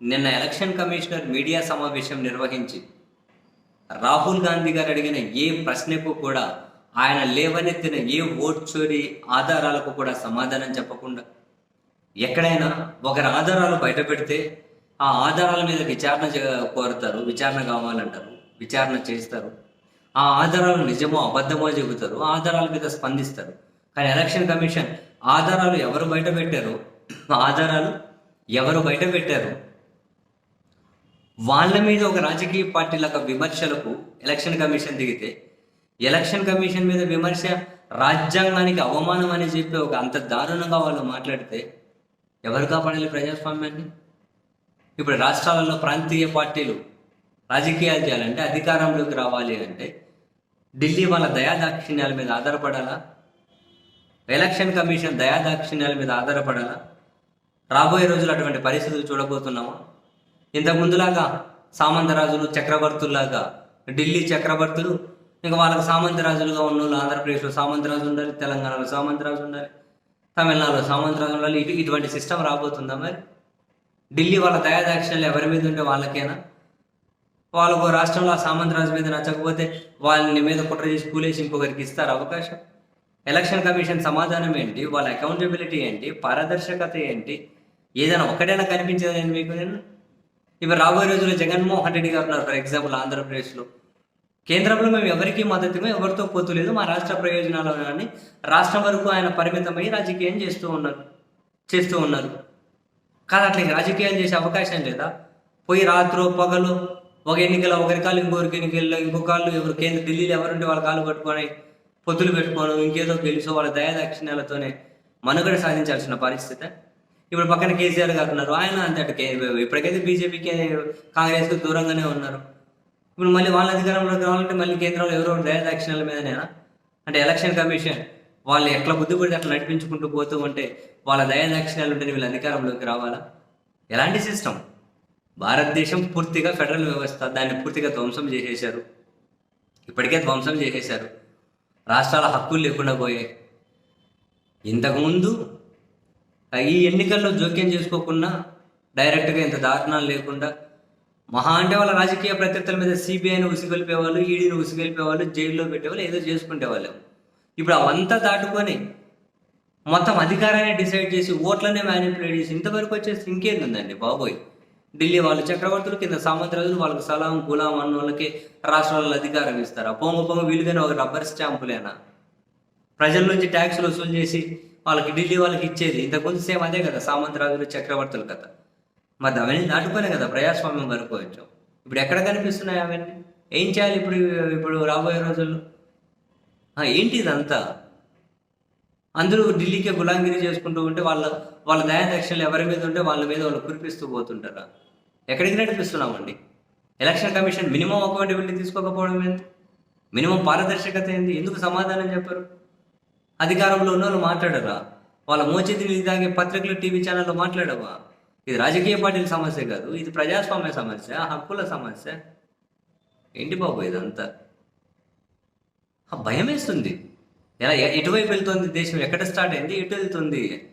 నిన్న election commissioner media సమావేశం నిర్వహించి రాహుల్ గాంధీ గారు అడిగిన ఏ ప్రశ్నకు కూడా ఆయన లేవనెత్తిన ఏ ఓట్ చోరీ ఆధారాలకు కూడా సమాధానం చెప్పకుండా ఎక్కడైనా ఒకరి ఆధారాలు బయట పెడితే ఆ ఆధారాల మీద విచారణ కోరుతారు విచారణ కావాలంటారు విచారణ చేస్తారు. ఆ ఆధారాలు నిజమో అబద్ధమో చెబుతారు ఆ ఆధారాల మీద స్పందిస్తారు. కానీ ఎలక్షన్ కమిషన్ ఆధారాలు ఎవరు బయట పెట్టారు ఆధారాలు ఎవరు బయట పెట్టారు వాళ్ళ మీద ఒక రాజకీయ పార్టీల విమర్శలకు ఎలక్షన్ కమిషన్ దిగితే ఎలక్షన్ కమిషన్ మీద విమర్శ రాజ్యాంగానికి అవమానం అని చెప్పి ఒక అంత దారుణంగా వాళ్ళు మాట్లాడితే ఎవరు కాపాడాలి ప్రజాస్వామ్యాన్ని? ఇప్పుడు రాష్ట్రాలలో ప్రాంతీయ పార్టీలు రాజకీయాలు చేయాలంటే అధికారంలోకి రావాలి అంటే ఢిల్లీ వాళ్ళ దయాదాక్షిణ్యాల మీద ఆధారపడాలా? ఎలక్షన్ కమిషన్ దయాదాక్షిణ్యాల మీద ఆధారపడాలా? రాబోయే రోజులు అటువంటి పరిస్థితులు చూడబోతున్నామా? ఇంతకు ముందులాగా సామంతరాజులు చక్రవర్తుల్లాగా ఢిల్లీ చక్రవర్తులు ఇంకా వాళ్ళకి సామంతరాజులుగా ఉన్న వాళ్ళు ఆంధ్రప్రదేశ్లో సామంతరాజు ఉండాలి తెలంగాణలో సామంతరాజు ఉండాలి తమిళనాడులో సామంతరాజు ఉండాలి ఇటు ఇటువంటి సిస్టమ్ రాబోతుందా మరి? ఢిల్లీ వాళ్ళ దయాదాక్షిణ్యాలు ఎవరి మీద ఉంటే వాళ్ళకేనా? వాళ్ళకు రాష్ట్రంలో ఆ సామంతరాజు మీద నచ్చకపోతే వాళ్ళని మీద కుట్ర చేసి కూలేసి ఇంకొకరికి ఇస్తారు అవకాశం? ఎలక్షన్ కమిషన్ సమాధానం ఏంటి? వాళ్ళ అకౌంటబిలిటీ ఏంటి? పారదర్శకత ఏంటి? ఏదైనా ఒకటైనా కనిపించదా మీకు? నేను ఇప్పుడు రాబోయే రోజుల్లో జగన్మోహన్ రెడ్డి గారు ఉన్నారు ఫర్ ఎగ్జాంపుల్ ఆంధ్రప్రదేశ్లో. కేంద్రంలో మేము ఎవరికి మద్దతుమే ఎవరితో పోతు లేదు మా రాష్ట్ర ప్రయోజనాలు కానీ రాష్ట్రం వరకు ఆయన పరిమితమై రాజకీయం చేస్తూ ఉన్నారు చేస్తూ ఉన్నారు. కాదు అట్లా రాజకీయాలు చేసే అవకాశం లేదా? పోయి రాత్రో పగలు ఒక ఎన్నికల ఒకరి కాళ్ళు ఇంకొకరికి ఎన్నికల్లో ఇంకో కాళ్ళు ఎవరు కేంద్ర ఢిల్లీలో ఎవరుంటే వాళ్ళ కాళ్ళు పట్టుకొని పొత్తులు పెట్టుకోను ఇంకేదో గెలుసో వాళ్ళ దయాదాక్షిణ్యాలతోనే మనుగడ సాధించాల్సిన పరిస్థితి ఇప్పుడు పక్కన కేసీఆర్ గారు ఉన్నారు. ఆయన అంతే ఇప్పటికైతే బీజేపీకి కాంగ్రెస్కి దూరంగానే ఉన్నారు. ఇప్పుడు మళ్ళీ వాళ్ళ అధికారంలోకి రావాలంటే మళ్ళీ కేంద్రంలో ఎవరో ఒకరు దయాదాక్షిణ్యాల మీదనేనా? అంటే ఎలక్షన్ కమిషన్ వాళ్ళు ఎట్లా బుద్ధి పడితే అట్లా నడిపించుకుంటూ పోతూ ఉంటే వాళ్ళ దయాదాక్షిణ్యాలు ఉంటే వీళ్ళు అధికారంలోకి రావాలా? ఎలాంటి సిస్టమ్? భారతదేశం పూర్తిగా ఫెడరల్ వ్యవస్థ దాన్ని పూర్తిగా ధ్వంసం చేసేశారు. ఇప్పటికే ధ్వంసం చేసేశారు. రాష్ట్రాల హక్కులు లేకుండా పోయాయి. ఇంతకుముందు ఈ ఎన్నికల్లో జోక్యం చేసుకోకుండా డైరెక్ట్గా ఇంత దారుణాలు లేకుండా మహా అంటే వాళ్ళ రాజకీయ ప్రత్యర్థుల మీద సిబిఐని ఉసిగొలిపేవాళ్ళు ఈడీని ఉసిగొలిపేవాళ్ళు జైల్లో పెట్టేవాళ్ళు ఏదో చేసుకుంటేవాళ్ళు ఇప్పుడు అవంతా దాటుకొని మొత్తం అధికారాన్ని డిసైడ్ చేసి ఓట్లనే మ్యానిపులేట్ చేసి ఇంతవరకు వచ్చేసి ఇంకేంది ఉందండి బాబోయ్. ఢిల్లీ వాళ్ళు చక్రవర్తులు కింద సామంతరాజులు వాళ్ళకి సలాం గులాం అన్న వాళ్ళకి రాష్ట్రాలలో అధికారం ఇస్తారా? పొంగు పొంగు వీలుగానే ఒక రబ్బర్ స్టాంపులేనా? ప్రజల నుంచి ట్యాక్సులు వసూలు చేసి వాళ్ళకి ఢిల్లీ వాళ్ళకి ఇచ్చేది. ఇంతకుముందు సేమ్ అదే కదా సామంతరాజులు చక్రవర్తుల కథ. మరి అవన్నీ దాటుకోలే కదా ప్రజాస్వామ్యం వరకు వచ్చాం ఇప్పుడు ఎక్కడ కనిపిస్తున్నాయి అవన్నీ? ఏం చేయాలి ఇప్పుడు ఇప్పుడు రాబోయే రోజుల్లో? ఏంటి ఇదంతా? అందరూ ఢిల్లీకే గులాంగిరి చేసుకుంటూ ఉంటే వాళ్ళ వాళ్ళ దయాదక్షిణలు ఎవరి మీద ఉంటే వాళ్ళ మీద వాళ్ళు కురిపిస్తూ పోతుంటారా? ఎక్కడికి నడిపిస్తున్నామండి? ఎలక్షన్ కమిషన్ మినిమం అకౌంటబిలిటీ తీసుకోకపోవడం ఏంటి? మినిమం పారదర్శకత ఏంది ఎందుకు సమాధానం చెప్పరు? అధికారంలో ఉన్న వాళ్ళు మాట్లాడరా? వాళ్ళ మోచేతి నీళ్ళు తాగే పత్రికలు టీవీ ఛానల్లో మాట్లాడవా? ఇది రాజకీయ పార్టీల సమస్య కాదు ఇది ప్రజాస్వామ్య సమస్య హక్కుల సమస్య. ఏంటి బాబు ఇదంతా? ఆ భయం వేస్తుంది ఎలా ఎటువైపు వెళ్తుంది దేశం? ఎక్కడ స్టార్ట్ అయింది? ఎటు వెళ్తుంది?